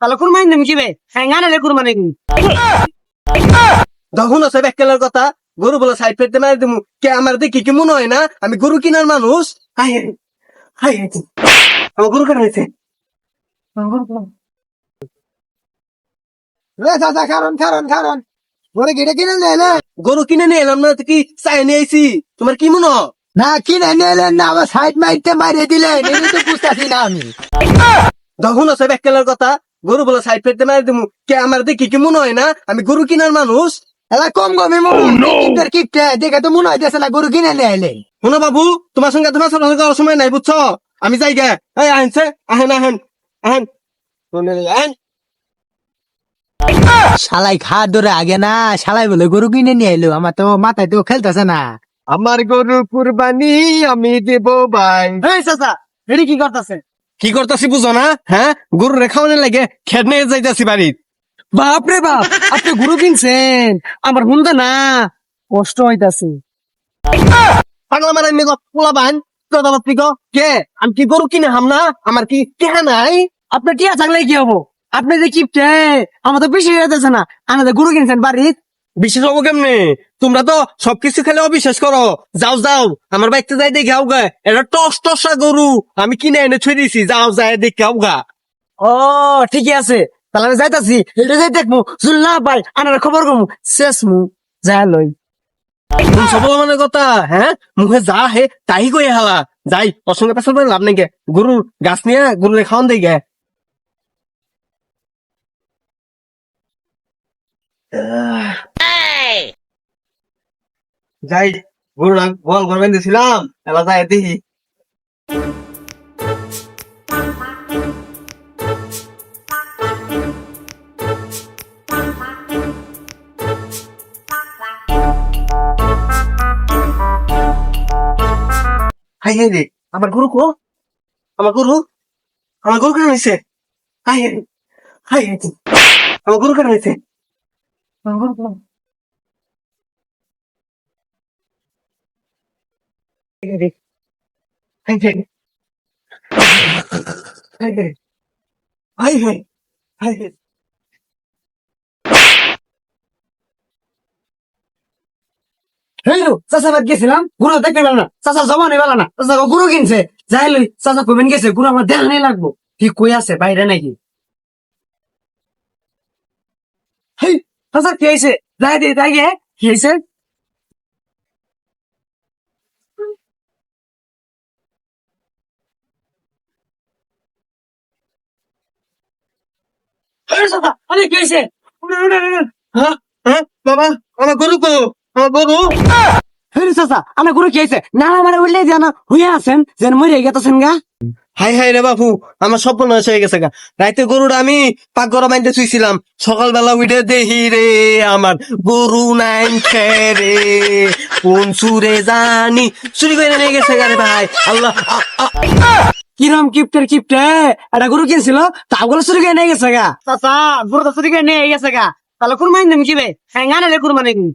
তাহলে কুরবানি দিম কি বে হ্যাঙ্গা না কুরবানি দিম তখন আছে ব্যাকেলের কথা। গরু বলে সাইড পেতে মারি কে আমার দেখি কি মনে হয় না? আমি গরু কিনার মানুষ। হাই হাই। আমার গরু কেন হয়েছে রে চাচা কারণ কারণ কারণ ওরে গেটে কিনে গরু কিনে নিয়ে এলাম না কি চাই নিয়ে আইছি? তোমার কি মনে হয়? না কিনে নিলেন না আবার সাইড মাইতে মারিয়ে দিলেন এটা তো বুঝতেছি না আমি। তখন আছে ব্যাকেলের কথা গরু বলে সাইড মারি দিমু। কে আমার দেখি কি মনে হয় না আমি গরু কিনার মানুষ। এলা কম কমে মনে কিপটে দেখে তো মনে হইতেছে না গরু কিনে নিয়ে আইলে। শোনো বাবু তোমার সঙ্গে তোমার করার সময় নাই বুঝছ? আমি যাই গে। এই আহেনছে আহেন আহেন আহেন। আহেন। শালাই খা ধরে আগে না শালাই বলে গরু কিনে নিয়ে আইলো আমার তো মাথায় তো খেলতেছে না। আমার গরু কুরবানি আমি দেব ভাই। এই চাচা এটি কি করতেছে? কি করতেছি বুঝো না হ্যাঁ? গরু রেখাওয়ানে লাগে খেট নিয়ে যাইতাছি বাড়ি বাপ রে বাপ আপনি গরু কিনছেন আমার হুন্দা না কষ্ট হইতাছে। পাগলা মারাই মেঘ পোলা বান তোদালত পিক কে? আমি কি গরু কিনে হাম না? আমার কি টেহা নাই? আপনি টিয়া থাকলে কি হব? আপনি যে কিপটে আমার তো বেশি হয়ে যাচ্ছে না। আমাদের গরু কিনছেন বাড়ির বিশ্বাস হব কেমনে? তোমরা তো সবকিছু খেলে অবিশ্বাস করো। যাও যাও, আমার বাইকতে যাই দেখে আউগা। এটা টস টসা গরু। আমি কিনে এনে ছুঁয়ে দিছি। যাও, যাই দেখে আউগা। ও, ঠিকই আছে। তাহলে আমি যাইতাছি। এটা যাই দেখব জুল না পাই, আনার খবর কমু। শেষ মু যা লই। সব মানে কথা হ্যাঁ? মুখে যা হে, তাই কই হালা। যাই, ওর সঙ্গে পেছন লাভ নেই গে। গরুর গাছ নিয়ে গরু খাওয়ান দেই গে। যাই গরু বল করবেন দিছিলাম এলা যাই দেখি হাই হাই আমার গরু কো আমার গরু আমার গরু কেন হয়েছে হাই হাই হাই আমার গরু কেন হয়েছে আমার গরু হ্যালো চাচা বাদ গেছিলাম। গুরু দেখতে পেলাম না। চাচা জমা নেই না। চাচা গুরু কিনছে। যাই লই, চাচা কমেন গেছে গুরু আমার দেহ নেই লাগবো। কি কই আছে, বাইরে নাকি? চাচা কি হয়েছে যাই দিয়ে যাই গিয়ে কি হয়েছে হয়েছে। হ্যাঁ হ্যাঁ বাবা আমার গরু কো আমার গরু? হেরে চাচা আমার গুরু কি হয়েছে না আমার উঠলে দিয়া না হইয়া আছেন যেন মরে গেতেছেন গা। হাই হাই রে বাপু আমার স্বপ্ন নষ্ট হয়ে গেছে গা। রাইতে গরুটা আমি পাক গরম আনতে শুইছিলাম সকালবেলা উঠে দেখি রে আমার গরু নাইন রে কোন সুরে জানি চুরি করে নিয়ে গেছে গা রে ভাই। আল্লাহ কিরম কিপ্টের কিপ্টে? একটা গরু কিনছিল? তা ওগুলো চুরি করে নিয়ে গেছে গা। চাচা গরুটা চুরি করে নিয়ে গেছে গা। তাহলে কুরবানি দিম কি বে? হ্যাঁ না কুরবানি। দিম